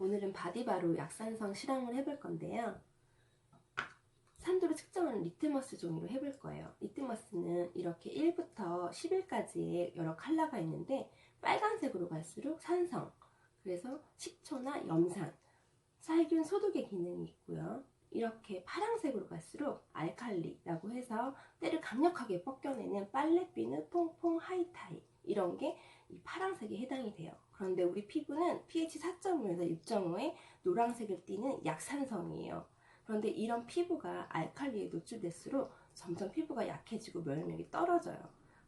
오늘은 바디바로 약산성 실험을 해볼 건데요. 산도를 측정하는 리트머스 종이로 해볼 거예요. 리트머스는 이렇게 1부터 10일까지의 여러 컬러가 있는데 빨간색으로 갈수록 산성, 그래서 식초나 염산, 살균 소독의 기능이 있고요. 이렇게 파란색으로 갈수록 알칼리라고 해서 때를 강력하게 뻗겨내는 빨래비누, 퐁퐁, 하이타이 이런 게 이 파란색에 해당이 돼요. 그런데 우리 피부는 pH 4.5에서 6.5의 노란색을 띠는 약산성이에요. 그런데 이런 피부가 알칼리에 노출될수록 점점 피부가 약해지고 면역력이 떨어져요.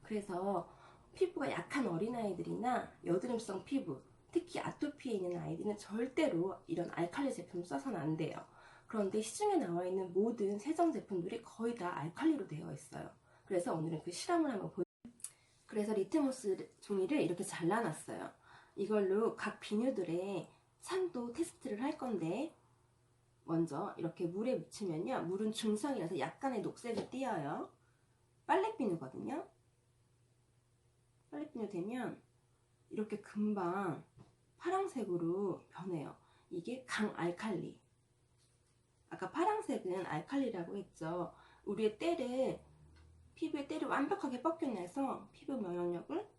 그래서 피부가 약한 어린아이들이나 여드름성 피부, 특히 아토피에 있는 아이들은 절대로 이런 알칼리 제품을 써서는 안 돼요. 그런데 시중에 나와 있는 모든 세정 제품들이 거의 다 알칼리로 되어 있어요. 그래서 오늘은 그 실험을 한번 보 그래서 리트머스 종이를 이렇게 잘라놨어요. 이걸로 각 비누들의 산도 테스트를 할 건데 먼저 이렇게 물에 묻히면요. 물은 중성이라서 약간의 녹색을 띄어요. 빨래비누거든요. 빨래비누 되면 이렇게 금방 파란색으로 변해요. 이게 강알칼리. 아까 파란색은 알칼리라고 했죠. 우리의 때를 피부의 때를 완벽하게 뻗겨내서 피부 면역력을.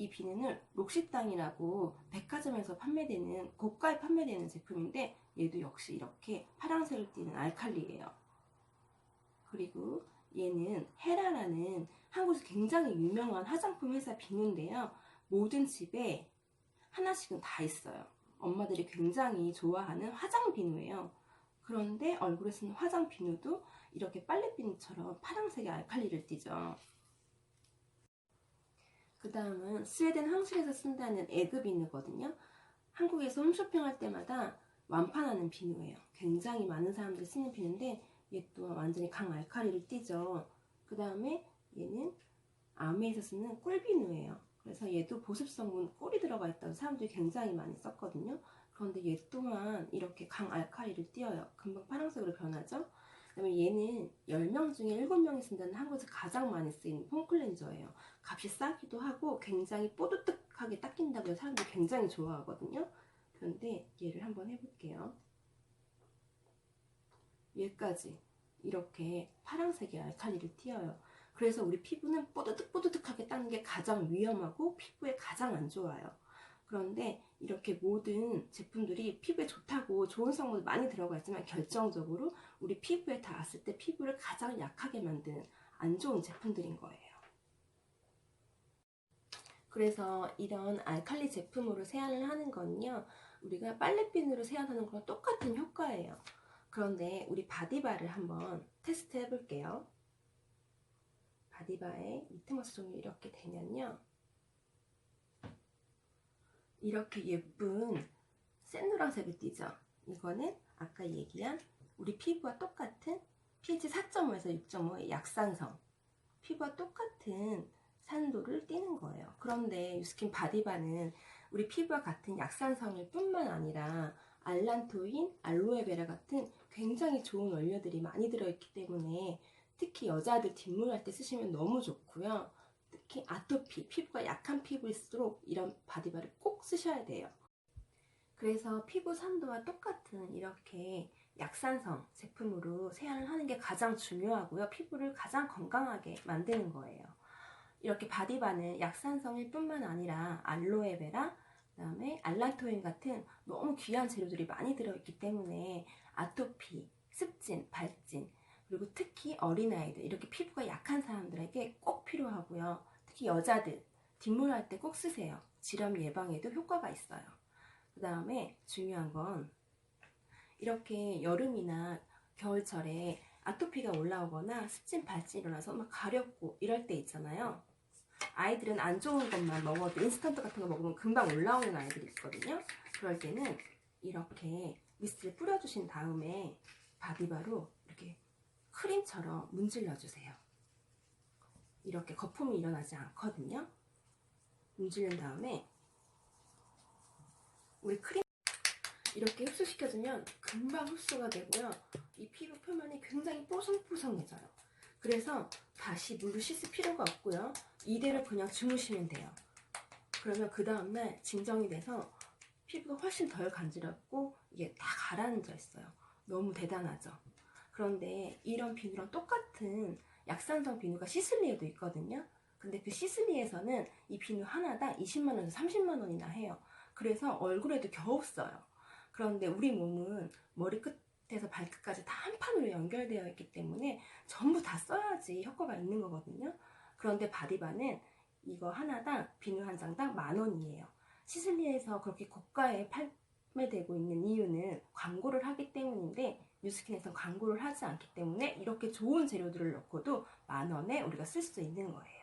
이 비누는 록시땅이라고 백화점에서 판매되는 고가에 판매되는 제품인데 얘도 역시 이렇게 파란색을 띠는 알칼리예요. 그리고 얘는 헤라라는 한국에서 굉장히 유명한 화장품 회사 비누인데요. 모든 집에 하나씩은 다 있어요. 엄마들이 굉장히 좋아하는 화장 비누예요. 그런데 얼굴에 쓰는 화장 비누도 이렇게 빨래 비누처럼 파란색의 알칼리를 띠죠. 그 다음은 스웨덴 황실에서 쓴다는 에그 비누거든요. 한국에서 홈쇼핑 할 때마다 완판하는 비누예요. 굉장히 많은 사람들이 쓰는 비누인데 얘 또한 완전히 강알칼리를 띠죠. 그 다음에 얘는 아메에서 쓰는 꿀비누예요. 그래서 얘도 보습성분 꿀이 들어가 있다고 사람들이 굉장히 많이 썼거든요. 그런데 얘 또한 이렇게 강알칼리를 띄어요. 금방 파란색으로 변하죠. 그다음에 얘는 10명 중에 7명이 쓴다는 한국에서 가장 많이 쓰이는 폼클렌저예요. 값이 싸기도 하고 굉장히 뽀득하게 닦인다고 사람들이 굉장히 좋아하거든요. 그런데 얘를 한번 해볼게요. 얘까지 이렇게 파란색의 알칼리를 띄어요. 그래서 우리 피부는 뽀드득뽀드득하게 닦는 게 가장 위험하고 피부에 가장 안 좋아요. 그런데 이렇게 모든 제품들이 피부에 좋다고 좋은 성분이 많이 들어가 있지만 결정적으로 우리 피부에 닿았을 때 피부를 가장 약하게 만드는 안 좋은 제품들인 거예요. 그래서 이런 알칼리 제품으로 세안을 하는 건요. 우리가 빨래비누로 세안하는 거랑 똑같은 효과예요. 그런데 우리 바디바를 한번 테스트 해볼게요. 바디바에 리트머스 종이 이렇게 되면요. 이렇게 예쁜 샌노란색을 띠죠. 이거는 아까 얘기한 우리 피부와 똑같은 pH 4.5에서 6.5의 약산성 피부와 똑같은 산도를 띠는 거예요. 그런데 유스킨 바디바는 우리 피부와 같은 약산성일 뿐만 아니라 알란토인, 알로에베라 같은 굉장히 좋은 원료들이 많이 들어있기 때문에 특히 여자들 뒷물할 때 쓰시면 너무 좋고요. 특히 아토피, 피부가 약한 피부일수록 이런 바디바를 꼭 쓰셔야 돼요. 그래서 피부 산도와 똑같은 이렇게 약산성 제품으로 세안을 하는 게 가장 중요하고요. 피부를 가장 건강하게 만드는 거예요. 이렇게 바디바는 약산성일 뿐만 아니라 알로에베라, 그다음에 알란토인 같은 너무 귀한 재료들이 많이 들어있기 때문에 아토피, 습진, 발진, 그리고 특히 어린아이들, 이렇게 피부가 약한 사람들에게 꼭 필요하고요. 특히 여자들, 뒷물 할 때 꼭 쓰세요. 질염 예방에도 효과가 있어요. 그 다음에 중요한 건 이렇게 여름이나 겨울철에 아토피가 올라오거나 습진 발진이 일어나서 막 가렵고 이럴 때 있잖아요. 아이들은 안 좋은 것만 먹어도 인스턴트 같은 거 먹으면 금방 올라오는 아이들이 있거든요. 그럴 때는 이렇게 미스트를 뿌려주신 다음에 바디바로 이렇게 크림처럼 문질러 주세요. 이렇게 거품이 일어나지 않거든요. 문지른 다음에 우리 크림 이렇게 흡수시켜주면 금방 흡수가 되고요. 이 피부 표면이 굉장히 뽀송뽀송해져요. 그래서 다시 물로 씻을 필요가 없고요. 이대로 그냥 주무시면 돼요. 그러면 그 다음날 진정이 돼서 피부가 훨씬 덜 간지럽고 이게 다 가라앉아 있어요. 너무 대단하죠. 그런데 이런 비누랑 똑같은 약산성 비누가 시슬리에도 있거든요. 근데 그 시슬리에서는 이 비누 하나당 20만 원에서 30만 원이나 해요. 그래서 얼굴에도 겨우 써요. 그런데 우리 몸은 머리끝에서 발끝까지 다 한 판으로 연결되어 있기 때문에 전부 다 써야지 효과가 있는 거거든요. 그런데 바디바는 이거 하나당 비누 한 장당 만 원이에요. 시슬리에서 그렇게 고가에 판매되고 있는 이유는 광고를 하기 때문인데 뉴스킨에서 광고를 하지 않기 때문에 이렇게 좋은 재료들을 넣고도 만 원에 우리가 쓸 수 있는 거예요.